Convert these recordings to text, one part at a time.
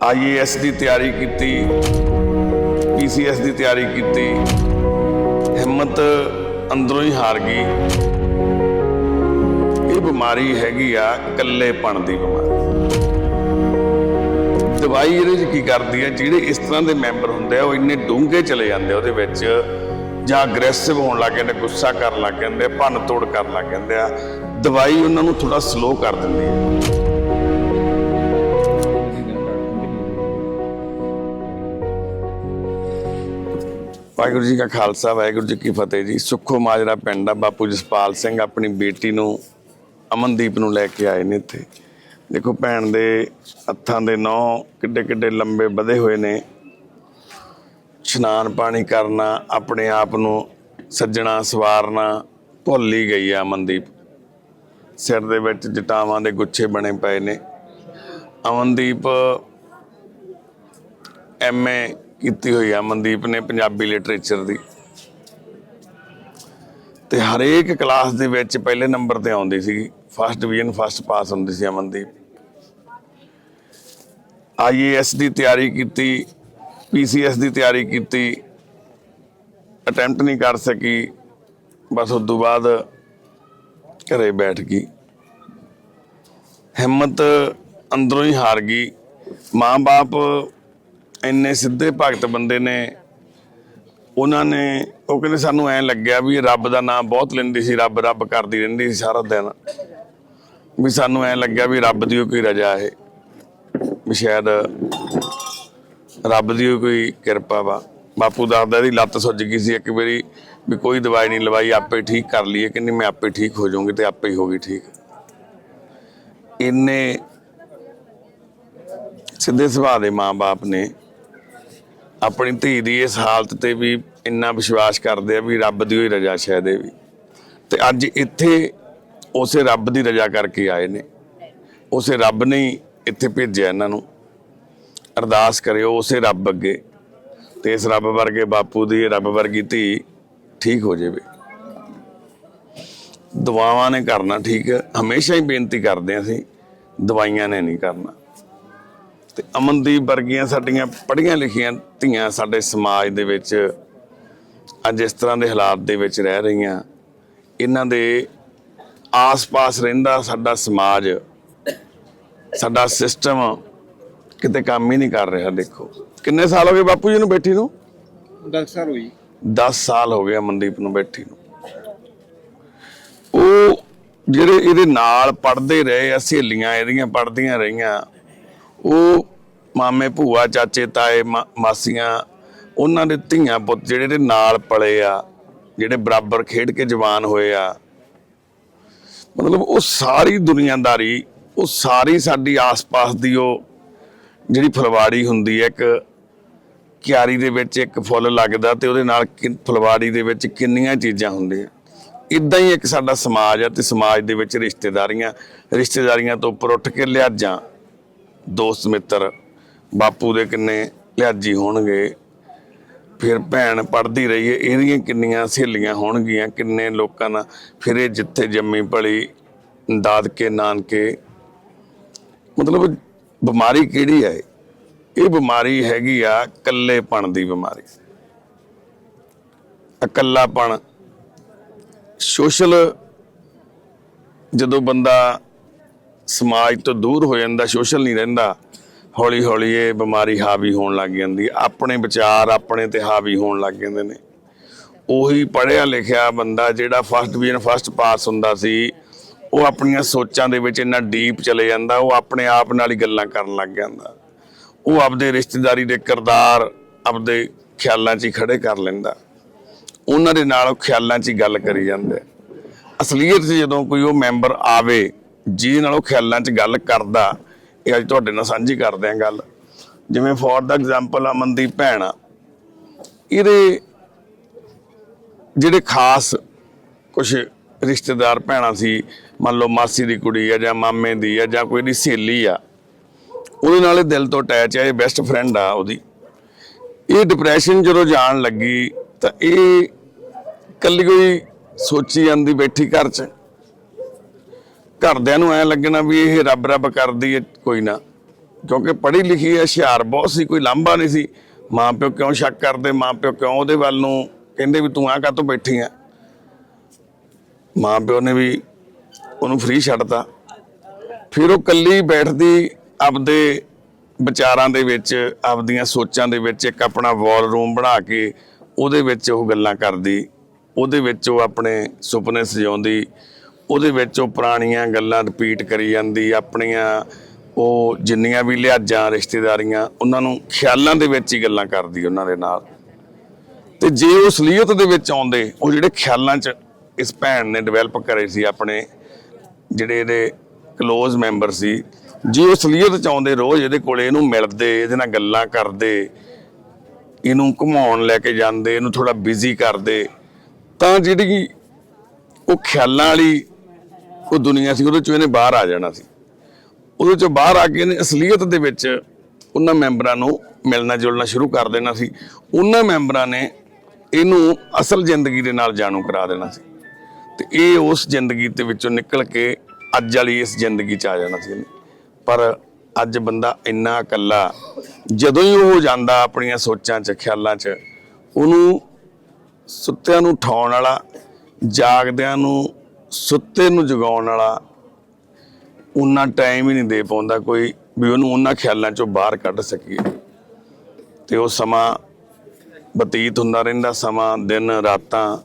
IAS ਦੀ ਤਿਆਰੀ ਕੀਤੀ, PCS ਦੀ ਤਿਆਰੀ ਕੀਤੀ। ਹਿੰਮਤ ਅੰਦਰੋਂ ਹੀ ਹਾਰ ਗਈ। ਇਹ ਬਿਮਾਰੀ ਹੈਗੀ ਆ ਇਕੱਲੇਪਣ ਦੀ ਬਿਮਾਰੀ। ਦਵਾਈ ਇਹਦੇ 'ਚ ਕੀ ਕਰਦੀ ਹੈ ਜਿਹੜੇ ਇਸ ਤਰ੍ਹਾਂ ਦੇ ਮੈਂਬਰ ਹੁੰਦੇ ਆ, ਉਹ ਇੰਨੇ ਡੂੰਘੇ ਚਲੇ ਜਾਂਦੇ ਆ ਉਹਦੇ ਵਿੱਚ, ਜਾਂ ਅਗਰੈਸਿਵ ਹੋਣ ਲੱਗ ਜਾਂਦੇ, ਗੁੱਸਾ ਕਰਨ ਲੱਗ ਜਾਂਦੇ ਭੰਨ ਤੋੜ ਕਰਨ ਲੱਗ ਜਾਂਦੇ ਆ। ਦਵਾਈ ਉਹਨਾਂ ਨੂੰ ਥੋੜਾ ਸਲੋ ਕਰ ਦਿੰਦੀ ਹੈ ਵਾਹਿਗੁਰੂ ਜੀ ਕਾ ਖਾਲਸਾ, ਵਾਹਿਗੁਰੂ ਜੀ ਕੀ ਫਤਿਹ ਜੀ। ਸੁੱਖੋ ਮਾਜਰਾ ਪਿੰਡ ਆ, ਬਾਪੂ ਜਸਪਾਲ ਸਿੰਘ ਆਪਣੀ ਬੇਟੀ ਨੂੰ ਅਮਨਦੀਪ ਨੂੰ ਲੈ ਕੇ ਆਏ ਨੇ ਇੱਥੇ। ਦੇਖੋ ਭੈਣ ਦੇ ਹੱਥਾਂ ਦੇ ਨੌ ਕਿੱਡੇ ਕਿੱਡੇ ਲੰਬੇ ਵਧੇ ਹੋਏ ਨੇ। ਇਸ਼ਨਾਨ ਪਾਣੀ ਕਰਨਾ, ਆਪਣੇ ਆਪ ਨੂੰ ਸੱਜਣਾ, ਸਵਾਰਨਾ ਭੁੱਲ ਹੀ ਗਈ ਆ ਅਮਨਦੀਪ। ਸਿਰ ਦੇ ਵਿੱਚ ਜਟਾਵਾਂ ਦੇ ਗੁੱਛੇ ਬਣੇ ਪਏ ਨੇ। ਅਮਨਦੀਪ ਐਮਏ ਕੀਤੀ ਹੋਈ ਆ ਅਮਨਦੀਪ ਨੇ ਪੰਜਾਬੀ ਲਿਟਰੇਚਰ ਦੀ। ਤੇ ਹਰੇਕ ਕਲਾਸ ਦੇ ਵਿੱਚ ਪਹਿਲੇ ਨੰਬਰ ਤੇ ਆਉਂਦੀ ਸੀ ਫਸਟ ਡਿਵੀਜ਼ਨ ਫਸਟ ਪਾਸ ਹੁੰਦੀ ਸੀ ਅਮਨਦੀਪ ਆਈਏਐਸ ਦੀ ਤਿਆਰੀ ਕੀਤੀ ਪੀਸੀਐਸ ਦੀ ਤਿਆਰੀ ਕੀਤੀ ਅਟੈਂਪਟ ਨਹੀਂ ਕਰ ਸਕੀ, ਬਸ ਉਸ ਤੋਂ ਬਾਅਦ ਘਰੇ ਬੈਠ ਗਈ। ਹਿੰਮਤ ਅੰਦਰੋਂ ਹੀ ਹਾਰ ਗਈ। ਮਾਂ-ਬਾਪ ਇੰਨੇ ਸਿੱਧੇ ਭਗਤ ਬੰਦੇ ਨੇ, ਉਹਨਾਂ ਨੇ, ਉਹ ਕਹਿੰਦੇ ਸਾਨੂੰ ਐਂ ਲੱਗਿਆ ਵੀ ਰੱਬ ਦਾ ਨਾਮ ਬਹੁਤ ਲੈਂਦੀ ਸੀ, ਰੱਬ ਰੱਬ ਕਰਦੀ ਰਹਿੰਦੀ ਸੀ ਸਾਰਾ ਦਿਨ। ਵੀ ਸਾਨੂੰ ਐਂ ਲੱਗਿਆ ਵੀ ਰੱਬ ਦੀ ਕੋਈ ਰਜਾ ਹੈ, ਵੀ ਸ਼ਾਇਦ ਰੱਬ ਦੀ ਕੋਈ ਕਿਰਪਾ ਵਾ। ਬਾਪੂ ਦੱਸਦਾ ਇਹਦੀ ਲੱਤ ਸੁੱਜ ਗਈ ਸੀ ਇੱਕ ਵਾਰੀ, ਵੀ ਕੋਈ ਦਵਾਈ ਨਹੀਂ ਲਵਾਈ, ਆਪੇ ਠੀਕ ਕਰ ਲਈਏ, ਕਹਿੰਦੀ ਮੈਂ ਆਪੇ ਠੀਕ ਹੋ ਜਾਊਂਗੀ ਤੇ ਆਪੇ ਹੀ ਹੋ ਗਈ ਠੀਕ। ਇੰਨੇ ਸਿੱਧੇ ਸੁਭਾਅ ਦੇ ਮਾਂ-ਬਾਪ ਨੇ ਆਪਣੀ ਧੀ ਦੀ ਇਸ ਹਾਲਤ ਤੇ ਵੀ ਇੰਨਾ ਵਿਸ਼ਵਾਸ ਕਰਦੇ ਆ ਵੀ ਰੱਬ ਦੀ ਹੋਈ ਰਜ਼ਾ ਸ਼ਾਇਦ ਇਹ ਵੀ। ਤੇ ਅੱਜ ਇੱਥੇ ਉਸੇ ਰੱਬ ਦੀ ਰਜ਼ਾ ਕਰਕੇ ਆਏ ਨੇ। ਉਸੇ ਰੱਬ ਨੇ ਇੱਥੇ ਭੇਜਿਆ ਇਹਨਾਂ ਨੂੰ। ਅਰਦਾਸ ਕਰਿਓ ਉਸੇ ਰੱਬ ਅੱਗੇ। ਤੇ ਇਸ ਰੱਬ ਵਰਗੇ ਬਾਪੂ ਦੀ ਰੱਬ ਵਰਗੀ ਧੀ ਠੀਕ ਹੋ ਜਾਵੇ। ਦਵਾਵਾਂ ਨੇ ਕਰਨਾ ਠੀਕ। ਹਮੇਸ਼ਾ ਹੀ ਬੇਨਤੀ ਕਰਦੇ ਹਾਂ ਅਸੀਂ, ਦਵਾਈਆਂ ਨੇ ਨਹੀਂ ਕਰਨਾ। ਤੇ ਅਮਨਦੀਪ ਵਰਗੀਆਂ ਸਾਡੀਆਂ ਪੜ੍ਹੀਆਂ ਲਿਖੀਆਂ ਧੀਆਂ ਸਾਡੇ ਸਮਾਜ ਦੇ ਵਿੱਚ ਅੱਜ ਇਸ ਤਰ੍ਹਾਂ ਦੇ ਹਾਲਾਤ ਦੇ ਵਿੱਚ ਰਹਿ ਰਹੀਆਂ। ਇਹਨਾਂ ਦੇ ਆਸ-ਪਾਸ ਰਹਿੰਦਾ ਸਾਡਾ ਸਮਾਜ ਸਾਡਾ ਸਿਸਟਮ ਕਿਤੇ ਕੰਮ ਹੀ ਨਹੀਂ ਕਰ ਰਿਹਾ ਦੇਖੋ। ਕਿੰਨੇ ਸਾਲ ਹੋ ਗਏ ਬਾਪੂ ਜੀ ਨੂੰ ਬੈਠੀ ਨੂੰ? ਦਸ ਸਾਲ ਹੋਈ 10 ਸਾਲ ਹੋ ਗਏ ਅਮਨਦੀਪ ਨੂੰ ਬੈਠੀ ਨੂੰ। ਉਹ ਜਿਹੜੇ ਇਹਦੇ ਨਾਲ ਪੜਦੇ ਰਹੇ ਆ ਸਹੇਲੀਆਂ ਇਹਦੀਆਂ ਪੜਦੀਆਂ ਰਹੀਆਂ। ਉਹ ਮਾਮੇ, ਭੂਆ, ਚਾਚੇ, ਤਾਏ, ਮਾ- ਮਾਸੀਆਂ, ਉਹਨਾਂ ਦੇ ਧੀਆਂ ਪੁੱਤ ਜਿਹੜੇ ਇਹਦੇ ਨਾਲ ਪਲੇ ਆ, ਜਿਹੜੇ ਬਰਾਬਰ ਖੇਡ ਕੇ ਜਵਾਨ ਹੋਏ ਆ। ਮਤਲਬ ਉਹ ਸਾਰੀ ਦੁਨੀਆਦਾਰੀ, ਉਹ ਸਾਰੀ ਸਾਡੀ ਆਸ-ਪਾਸ ਦੀ ਉਹ ਜਿਹੜੀ ਫਲਵਾੜੀ ਹੁੰਦੀ ਹੈ, ਇੱਕ ਕਿਆਰੀ ਦੇ ਵਿੱਚ ਇੱਕ ਫੁੱਲ ਲੱਗਦਾ ਤੇ ਉਹਦੇ ਨਾਲ ਕਿ- ਫੁਲਵਾੜੀ ਦੇ ਵਿੱਚ ਕਿੰਨੀਆਂ ਚੀਜ਼ਾਂ ਹੁੰਦੀਆਂ। ਇਦਾਂ ਹੀ ਇੱਕ ਸਾਡਾ ਸਮਾਜ ਆ ਤੇ ਸਮਾਜ ਦੇ ਵਿੱਚ ਰਿਸ਼ਤੇਦਾਰੀਆਂ ਰਿਸ਼ਤੇਦਾਰੀਆਂ ਤੋਂ ਉੱਪਰ ਉੱਠ ਕੇ ਲਿਆਜਾਂ। ਦੋਸਤ ਮਿੱਤਰ, ਬਾਪੂ ਦੇ ਕਿੰਨੇ ਲਿਹਾਜੀ ਹੋਣਗੇ। ਫਿਰ ਭੈਣ ਪੜਦੀ ਰਹੀ ਹੈ ਇਹਦੀਆਂ ਕਿੰਨੀਆਂ ਸਹੇਲੀਆਂ ਹੋਣਗੀਆਂ, ਕਿੰਨੇ ਲੋਕਾਂ ਨਾਲ। ਫਿਰ ਇਹ ਜਿੱਥੇ ਜੰਮੀ ਪਲੀ ਦਾਦਕੇ, ਨਾਨਕੇ। ਮਤਲਬ ਬਿਮਾਰੀ ਕਿਹੜੀ ਹੈ ਇਹ ਬਿਮਾਰੀ ਹੈਗੀ ਆ ਇਕੱਲੇਪਣ ਦੀ ਬਿਮਾਰੀ। ਇਕੱਲਾਪਣ। ਸੋਸ਼ਲ ਜਦੋਂ ਬੰਦਾ ਸਮਾਜ ਤੋਂ ਦੂਰ ਹੋ ਜਾਂਦਾ ਸੋਸ਼ਲ ਨਹੀਂ ਰਹਿੰਦਾ। ਹੌਲੀ ਹੌਲੀ ਇਹ ਬਿਮਾਰੀ ਹਾਵੀ ਹੋਣ ਲੱਗ ਜਾਂਦੀ ਆਪਣੇ ਵਿਚਾਰ, ਆਪਣੇ ਤੇ ਹਾਵੀ ਹੋਣ ਲੱਗ ਜਾਂਦੇ ਨੇ। ਉਹੀ ਪੜ੍ਹਿਆ ਲਿਖਿਆ ਬੰਦਾ ਜਿਹੜਾ ਫਸਟ ਡਿਵੀਜ਼ਨ ਫਸਟ ਪਾਸ ਹੁੰਦਾ ਸੀ, ਉਹ ਆਪਣੀਆਂ ਸੋਚਾਂ ਦੇ ਵਿੱਚ ਇੰਨਾ ਡੀਪ ਚਲੇ ਜਾਂਦਾ, ਉਹ ਆਪਣੇ ਆਪ ਨਾਲ ਹੀ ਗੱਲਾਂ ਕਰਨ ਲੱਗ ਜਾਂਦਾ। ਉਹ ਆਪਦੇ ਰਿਸ਼ਤੇਦਾਰੀ ਦੇ ਕਿਰਦਾਰ ਆਪਦੇ ਖਿਆਲਾਂ 'ਚ ਹੀ ਖੜੇ ਕਰ ਲੈਂਦਾ। ਉਹਨਾਂ ਦੇ ਨਾਲ ਉਹ ਖਿਆਲਾਂ 'ਚ ਹੀ ਗੱਲ ਕਰੀ ਜਾਂਦਾ। ਅਸਲੀਅਤ 'ਚ ਜਦੋਂ ਕੋਈ ਉਹ ਮੈਂਬਰ ਆਵੇ ਜਿਹਦੇ ਨਾਲ ਉਹ ਖਿਆਲਾਂ 'ਚ ਗੱਲ ਕਰਦਾ, ਇਹ ਅੱਜ ਤੁਹਾਡੇ ਨਾਲ ਸਾਂਝੀ ਕਰਦੇ ਆਂ ਗੱਲ। ਜਿਵੇਂ ਫੋਰ ਦਾ ਐਗਜ਼ਾਮਪਲ ਅਮਨਦੀਪ ਭੈਣ ਆ। ਇਹਦੇ ਜਿਹੜੇ ਖਾਸ ਕੁਝ ਰਿਸ਼ਤੇਦਾਰ ਭੈਣਾਂ ਸੀ, ਮੰਨ ਲਓ ਮਾਸੀ ਦੀ ਕੁੜੀ ਆ ਜਾਂ ਮਾਮੇ ਦੀ ਆ ਜਾਂ ਕੋਈ ਦੀ ਸਹੇਲੀ ਆ, ਉਹਦੇ ਨਾਲ ਇਹ ਦਿਲ ਤੋਂ ਅਟੈਚ ਆ, ਇਹ ਬੈਸਟ ਫਰੈਂਡ ਆ ਉਹਦੀ। ਇਹ ਡਿਪਰੈਸ਼ਨ ਜਦੋਂ ਜਾਣ ਲੱਗੀ ਤਾਂ ਇਹ ਕੱਲੀ ਕੋਈ ਸੋਚੀ ਜਾਂਦੀ ਬੈਠੀ ਘਰ 'ਚ। ਘਰਦਿਆਂ ਨੂੰ ਐ ਲੱਗਣਾ ਵੀ ਇਹ ਰੱਬ ਰੱਬ ਕਰਦੀ ਹੈ ਕੋਈ ਨਾ। ਕਿਉਂਕਿ ਪੜ੍ਹੀ ਲਿਖੀ ਹੈ ਹੁਸ਼ਿਆਰ ਬਹੁਤ ਸੀ, ਕੋਈ ਲਾਂਭਾ ਨਹੀਂ ਸੀ। ਮਾਂ ਪਿਓ ਕਿਉਂ ਸ਼ੱਕ ਕਰਦੇ, ਮਾਂ ਪਿਓ ਕਿਉਂ ਉਹਦੇ ਵੱਲ ਨੂੰ ਕਹਿੰਦੇ ਵੀ ਤੂੰ ਆ ਕਾਹਤੋਂ ਬੈਠੀ ਆ? ਮਾਂ ਪਿਓ ਨੇ ਵੀ ਉਹਨੂੰ ਫ੍ਰੀ ਛੱਡਤਾ। ਫਿਰ ਉਹ ਕੱਲੀ ਬੈਠਦੀ ਆਪਦੇ ਵਿਚਾਰਾਂ ਦੇ ਵਿੱਚ, ਆਪਦੀਆਂ ਸੋਚਾਂ ਦੇ ਵਿੱਚ, ਇੱਕ ਆਪਣਾ ਵਾਲ ਰੂਮ ਬਣਾ ਕੇ ਉਹਦੇ ਵਿੱਚ ਉਹ ਗੱਲਾਂ ਕਰਦੀ। ਉਹਦੇ ਵਿੱਚ ਉਹ ਆਪਣੇ ਸੁਪਨੇ ਸਜਾਉਂਦੀ। ਉਹਦੇ ਵਿੱਚ ਉਹ ਪੁਰਾਣੀਆਂ ਗੱਲਾਂ ਰਿਪੀਟ ਕਰੀ ਜਾਂਦੀ, ਆਪਣੀਆਂ ਉਹ ਜਿੰਨੀਆਂ ਵੀ ਲਿਹਾਜ਼ਾਂ, ਰਿਸ਼ਤੇਦਾਰੀਆਂ, ਉਹਨਾਂ ਨੂੰ ਖਿਆਲਾਂ ਦੇ ਵਿੱਚ ਹੀ ਗੱਲਾਂ ਕਰਦੀ ਉਹਨਾਂ ਦੇ ਨਾਲ। ਤੇ ਜੇ ਉਹ ਅਸਲੀਅਤ ਦੇ ਵਿੱਚ ਆਉਂਦੇ, ਉਹ ਜਿਹੜੇ ਖਿਆਲਾਂ 'ਚ ਇਸ ਭੈਣ ਨੇ ਡਿਵੈਲਪ ਕਰੇ ਸੀ, ਆਪਣੇ ਜਿਹੜੇ ਇਹਦੇ ক্লোਜ਼ ਮੈਂਬਰ ਸੀ, ਜੇ ਉਹ ਅਸਲੀਅਤ ਚ ਆਉਂਦੇ, ਰੋਜ਼ ਇਹਦੇ ਕੋਲੇ ਇਹਨੂੰ ਮਿਲਦੇ, ਇਹਦੇ ਨਾਲ ਗੱਲਾਂ ਕਰਦੇ, ਇਹਨੂੰ ਘੁਮਾਉਣ ਲੈ ਕੇ ਜਾਂਦੇ, ਇਹਨੂੰ ਥੋੜਾ ਬਿਜ਼ੀ ਕਰਦੇ, ਤਾਂ ਜਿਹੜੀ ਉਹ ਖਿਆਲਾਂ ਵਾਲੀ ਉਹ ਦੁਨੀਆ ਸੀ, ਉਹਦੇ ਚੋਂ ਇਹਨੇ ਬਾਹਰ ਆ ਜਾਣਾ ਸੀ। ਉਹਦੇ ਚੋਂ ਬਾਹਰ ਆ ਕੇ ਇਹਨੇ ਅਸਲੀਅਤ ਦੇ ਵਿੱਚ ਉਹਨਾਂ ਮੈਂਬਰਾਂ ਨੂੰ ਮਿਲਣਾ ਜੁਲਣਾ ਸ਼ੁਰੂ ਕਰ ਦੇਣਾ ਸੀ। ਉਹਨਾਂ ਮੈਂਬਰਾਂ ਨੇ ਇਹਨੂੰ ਅਸਲ ਜ਼ਿੰਦਗੀ ਦੇ ਨਾਲ ਜਾਣੂ ਕਰਾ ਦੇਣਾ ਸੀ। ਤੇ ਇਹ ਉਸ ਜ਼ਿੰਦਗੀ ਦੇ ਵਿੱਚੋਂ ਨਿਕਲ ਕੇ ਅੱਜ ਵਾਲੀ ਇਸ ਜ਼ਿੰਦਗੀ 'ਚ ਆ ਜਾਣਾ ਸੀ ਇਹਨੇ। ਪਰ ਅੱਜ ਬੰਦਾ ਇੰਨਾ ਇਕੱਲਾ, ਜਦੋਂ ਹੀ ਉਹ ਜਾਂਦਾ ਆਪਣੀਆਂ ਸੋਚਾਂ 'ਚ, ਖਿਆਲਾਂ 'ਚ, ਉਹਨੂੰ ਸੁੱਤਿਆਂ ਨੂੰ ਉਠਾਉਣ ਵਾਲਾ, ਜਾਗਦਿਆਂ ਨੂੰ ਸੁੱਤੇ ਨੂੰ ਜਗਾਉਣ ਵਾਲਾ ਉਨਾ ਟਾਈਮ ਹੀ ਨਹੀਂ ਦੇ ਪਾਉਂਦਾ ਕੋਈ ਵੀ ਉਹਨੂੰ ਉਹਨਾਂ ਖਿਆਲਾਂ 'ਚੋਂ ਬਾਹਰ ਕੱਢ ਸਕੀਏ। ਤੇ ਉਹ ਸਮਾਂ ਬਤੀਤ ਹੁੰਦਾ ਰਹਿੰਦਾ, ਸਮਾਂ, ਦਿਨ, ਰਾਤਾਂ,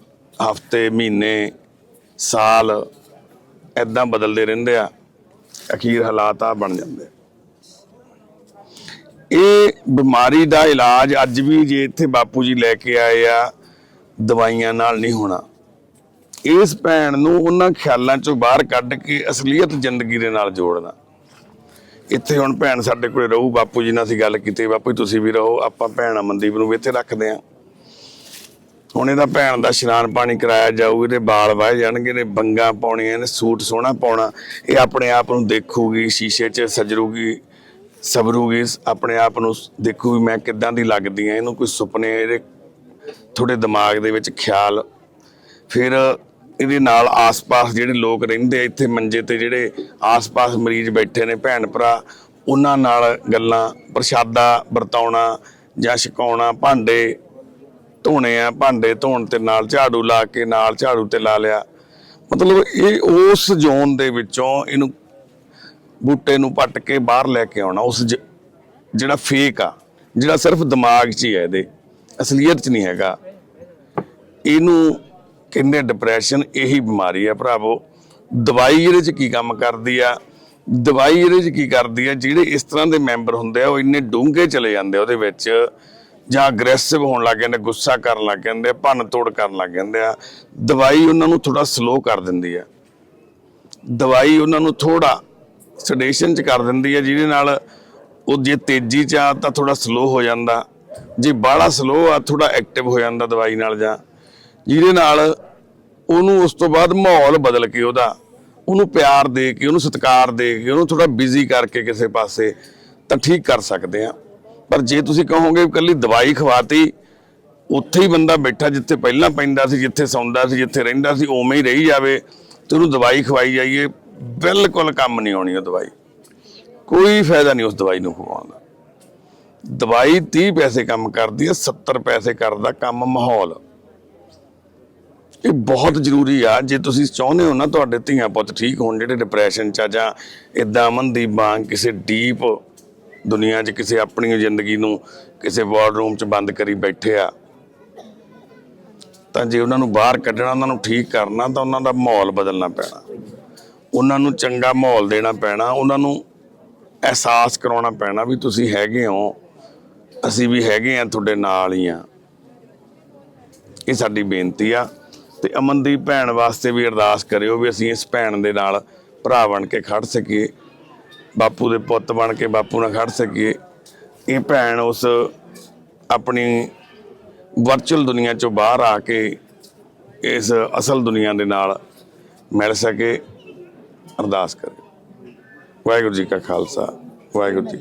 ਹਫ਼ਤੇ, ਮਹੀਨੇ, ਸਾਲ ਐਦਾਂ ਬਦਲਦੇ ਰਹਿੰਦੇ ਆ। ਅਖੀਰ ਹਾਲਾਤ ਆ ਬਣ ਜਾਂਦੇ ਇਹ ਬਿਮਾਰੀ ਦਾ ਇਲਾਜ ਅੱਜ ਵੀ ਜੇ ਇੱਥੇ ਬਾਪੂ ਜੀ ਲੈ ਕੇ ਆਏ ਆ, ਦਵਾਈਆਂ ਨਾਲ ਨਹੀਂ ਹੋਣਾ। ਇਸ ਭੈਣ ਨੂੰ ਉਹਨਾਂ ਖਿਆਲਾਂ ਚੋਂ ਬਾਹਰ ਕੱਢ ਕੇ ਅਸਲੀਅਤ ਜ਼ਿੰਦਗੀ ਦੇ ਨਾਲ ਜੋੜਨਾ। ਇੱਥੇ ਹੁਣ ਭੈਣ ਸਾਡੇ ਕੋਲੇ ਰਹੂ, ਬਾਪੂ ਜੀ ਨਾਲ ਅਸੀਂ ਗੱਲ ਕੀਤੀ, ਬਾਪੂ ਜੀ ਤੁਸੀਂ ਵੀ ਰਹੋ, ਆਪਾਂ ਭੈਣ ਅਮਨਦੀਪ ਨੂੰ ਵੀ ਇੱਥੇ ਰੱਖਦੇ ਆਂ ਹੁਣ ਇਹਦਾ ਭੈਣ ਦਾ ਇਸ਼ਨਾਨ ਪਾਣੀ ਕਰਾਇਆ ਜਾਊ, ਇਹਦੇ ਵਾਲ ਵਾਏ ਜਾਣਗੇ, ਇਹਨੇ ਬੰਗਾ ਪਾਉਣੀਆਂ, ਇਹਨੇ ਸੂਟ ਸੋਹਣਾ ਪਾਉਣਾ, ਇਹ ਆਪਣੇ ਆਪ ਨੂੰ ਦੇਖੂਗੀ, ਸ਼ੀਸ਼ੇ 'ਚ ਸਜਰੂਗੀ, ਸਬਰੂਗੀ, ਆਪਣੇ ਆਪ ਨੂੰ ਦੇਖੂਗੀ ਮੈਂ ਕਿੱਦਾਂ ਦੀ ਲੱਗਦੀ ਆ ਇਹਨੂੰ ਕੋਈ ਸੁਪਨੇ, ਇਹਦੇ ਥੋੜੇ ਦਿਮਾਗ ਦੇ ਵਿੱਚ ਖਿਆਲ। ਫਿਰ ਇਹਦੇ ਨਾਲ ਆਸ-ਪਾਸ ਜਿਹੜੇ ਲੋਕ ਰਹਿੰਦੇ ਆ, ਇੱਥੇ ਮੰਜੇ ਤੇ ਜਿਹੜੇ ਆਸ-ਪਾਸ ਮਰੀਜ਼ ਬੈਠੇ ਨੇ ਭੈਣ ਭਰਾ ਉਹਨਾਂ ਨਾਲ ਗੱਲਾਂ, ਪ੍ਰਸ਼ਾਦਾ ਵਰਤਾਉਣਾ ਜਾਂ ਛਕਾਉਣਾ, ਭਾਂਡੇ ਧੋਣੇ ਆ, ਭਾਂਡੇ ਧੋਣ ਤੇ ਨਾਲ ਝਾੜੂ ਲਾ ਕੇ, ਨਾਲ ਝਾੜੂ ਤੇ ਲਾ ਲਿਆ। ਮਤਲਬ ਇਹ ਉਸ ਜ਼ੋਨ ਦੇ ਵਿੱਚੋਂ ਇਹਨੂੰ ਬੂਟੇ ਨੂੰ ਪੱਟ ਕੇ ਬਾਹਰ ਲੈ ਕੇ ਆਉਣਾ, ਉਸ ਜਿਹੜਾ ਫੇਕ ਆ, ਜਿਹੜਾ ਸਿਰਫ ਦਿਮਾਗ 'ਚ ਹੀ ਹੈ ਇਹਦੇ, ਅਸਲੀਅਤ 'ਚ ਨਹੀਂ ਹੈਗਾ। ਇਹਨੂੰ ਕਹਿੰਦੇ ਡਿਪਰੈਸ਼ਨ ਇਹੀ ਬਿਮਾਰੀ ਆ ਭਰਾਵੋ। ਦਵਾਈ ਇਹਦੇ 'ਚ ਕੀ ਕੰਮ ਕਰਦੀ ਆ? ਦਵਾਈ ਇਹਦੇ 'ਚ ਕੀ ਕਰਦੀ ਆ? ਜਿਹੜੇ ਇਸ ਤਰ੍ਹਾਂ ਦੇ ਮੈਂਬਰ ਹੁੰਦੇ ਆ, ਉਹ ਇੰਨੇ ਡੂੰਘੇ ਚਲੇ ਜਾਂਦੇ ਉਹਦੇ ਵਿੱਚ, ਜਾਂ ਅਗਰੈਸਿਵ ਹੋਣ ਲੱਗ ਜਾਂਦੇ ਗੁੱਸਾ ਕਰਨ ਲੱਗ ਜਾਂਦੇ ਆ, ਭੰਨ ਤੋੜ ਕਰਨ ਲੱਗ ਜਾਂਦੇ ਆ। ਦਵਾਈ ਉਹਨਾਂ ਨੂੰ ਥੋੜਾ ਸਲੋ ਕਰ ਦਿੰਦੀ ਆ। ਦਵਾਈ ਉਹਨਾਂ ਨੂੰ ਥੋੜਾ ਸੈਡੇਸ਼ਨ ਚ ਕਰ ਦਿੰਦੀ ਆ, ਜਿਹਦੇ ਨਾਲ ਉਹ ਜੇ ਤੇਜ਼ੀ ਚ ਆ ਤਾਂ ਥੋੜਾ ਸਲੋ ਹੋ ਜਾਂਦਾ। ਜੇ ਬਾਹਲਾ ਸਲੋ ਆ ਥੋੜਾ ਐਕਟਿਵ ਹੋ ਜਾਂਦਾ ਦਵਾਈ ਨਾਲ ਜਾਂ। ਜਿਹਦੇ ਨਾਲ ਉਹਨੂੰ ਉਸ ਤੋਂ ਬਾਅਦ ਮਾਹੌਲ ਬਦਲ ਕੇ ਉਹਦਾ, ਉਹਨੂੰ ਪਿਆਰ ਦੇ ਕੇ, ਉਹਨੂੰ ਸਤਿਕਾਰ ਦੇ ਕੇ, ਉਹਨੂੰ ਥੋੜਾ ਬਿਜ਼ੀ ਕਰਕੇ ਕਿਸੇ ਪਾਸੇ ਤਾਂ ਠੀਕ ਕਰ ਸਕਦੇ ਆ ਪਰ ਜੇ ਤੁਸੀਂ ਕਹੋਗੇ ਇਕੱਲੀ ਦਵਾਈ ਖਵਾਤੀ, ਉੱਥੇ ਹੀ ਬੰਦਾ ਬੈਠਾ ਜਿੱਥੇ ਪਹਿਲਾਂ ਪੈਂਦਾ ਸੀ, ਜਿੱਥੇ ਸੌਂਦਾ ਸੀ, ਜਿੱਥੇ ਰਹਿੰਦਾ ਸੀ, ਉਵੇਂ ਹੀ ਰਹੀ ਜਾਵੇ ਤੇ ਉਹਨੂੰ ਦਵਾਈ ਖਵਾਈ ਜਾਈਏ, ਬਿਲਕੁਲ ਕੰਮ ਨਹੀਂ ਆਉਣੀ ਉਹ ਦਵਾਈ। ਕੋਈ ਫਾਇਦਾ ਨਹੀਂ ਉਸ ਦਵਾਈ ਨੂੰ ਖਵਾਉਣ ਦਾ। ਦਵਾਈ 30 ਪੈਸੇ ਕੰਮ ਕਰਦੀ ਹੈ 70 ਪੈਸੇ ਕਰਦਾ ਕੰਮ ਮਾਹੌਲ। ਇਹ ਬਹੁਤ ਜ਼ਰੂਰੀ ਆ। ਜੇ ਤੁਸੀਂ ਚਾਹੁੰਦੇ ਹੋ ਨਾ ਤੁਹਾਡੇ ਧੀਆਂ ਪੁੱਤ ਠੀਕ ਹੋਣ, ਜਿਹੜੇ ਡਿਪਰੈਸ਼ਨ ਚ ਆ ਜਾਂ ਇਦਾਂ ਅਮਨਦੀਪ ਵਾਂਗ ਕਿਸੇ ਡੀਪ ਦੁਨੀਆ 'ਚ, ਕਿਸੇ ਆਪਣੀ ਜ਼ਿੰਦਗੀ ਨੂੰ ਕਿਸੇ ਵਾਰਡਰੂਮ 'ਚ ਬੰਦ ਕਰੀ ਬੈਠੇ ਆ, ਤਾਂ ਜੇ ਉਹਨਾਂ ਨੂੰ ਬਾਹਰ ਕੱਢਣਾ, ਉਹਨਾਂ ਨੂੰ ਠੀਕ ਕਰਨਾ, ਤਾਂ ਉਹਨਾਂ ਦਾ ਮਾਹੌਲ ਬਦਲਣਾ ਪੈਣਾ। ਉਹਨਾਂ ਨੂੰ ਚੰਗਾ ਮਾਹੌਲ ਦੇਣਾ ਪੈਣਾ, ਉਹਨਾਂ ਨੂੰ ਅਹਿਸਾਸ ਕਰਾਉਣਾ ਪੈਣਾ ਵੀ ਤੁਸੀਂ ਹੈਗੇ ਹੋ, ਅਸੀਂ ਵੀ ਹੈਗੇ ਆ, ਤੁਹਾਡੇ ਨਾਲ ਹੀ ਆ। ਇਹ ਸਾਡੀ ਬੇਨਤੀ ਆ। ਤੇ ਅਮਨਦੀਪ ਭੈਣ ਵਾਸਤੇ ਵੀ ਅਰਦਾਸ ਕਰਿਓ ਵੀ ਅਸੀਂ ਇਸ ਭੈਣ ਦੇ ਨਾਲ ਭਰਾ ਬਣ ਕੇ ਖੜ ਸਕੀਏ, ਬਾਪੂ ਦੇ ਪੁੱਤ ਬਣ ਕੇ ਬਾਪੂ ਨਾਲ ਖੜ ਸਕੀਏ। ਇਹ ਭੈਣ ਉਸ ਆਪਣੀ ਵਰਚੁਅਲ ਦੁਨੀਆ ਚੋਂ ਬਾਹਰ ਆ ਕੇ ਇਸ ਅਸਲ ਦੁਨੀਆ ਦੇ ਨਾਲ ਮਿਲ ਸਕੇ, ਅਰਦਾਸ ਕਰੇ। ਵਾਹਿਗੁਰੂ ਜੀ ਕਾ ਖਾਲਸਾ, ਵਾਹਿਗੁਰੂ ਜੀ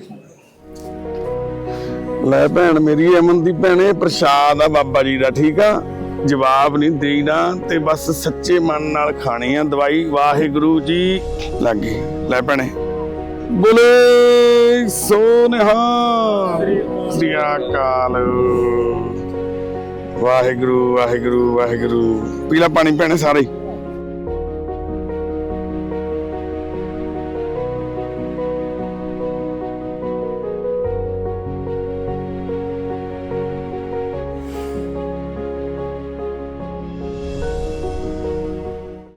ਲੈ ਭੈਣ ਮੇਰੀ ਅਮਨ ਦੀ ਭੈਣੇ, ਪ੍ਰਸ਼ਾਦ ਆ ਬਾਬਾ ਜੀ ਦਾ, ਠੀਕ ਆ? ਜਵਾਬ ਨਹੀਂ ਦੇਣਾ ਤੇ ਬਸ ਸੱਚੇ ਮਨ ਨਾਲ ਖਾਣੀ ਆ। ਦਵਾਈ ਵਾਹਿਗੁਰੂ ਜੀ ਲੱਗੇ। ਲੈ ਭੈਣੇ। ਬੋਲੇ ਸੋਨਹਾ ਸ੍ਰੀ ਅਕਾਲ। ਵਾਹਿਗੁਰੂ ਵਾਹਿਗੁਰੂ ਵਾਹਿਗੁਰੂ। ਪੀਲਾ ਪਾਣੀ ਭੈਣੇ ਸਾਰੇ।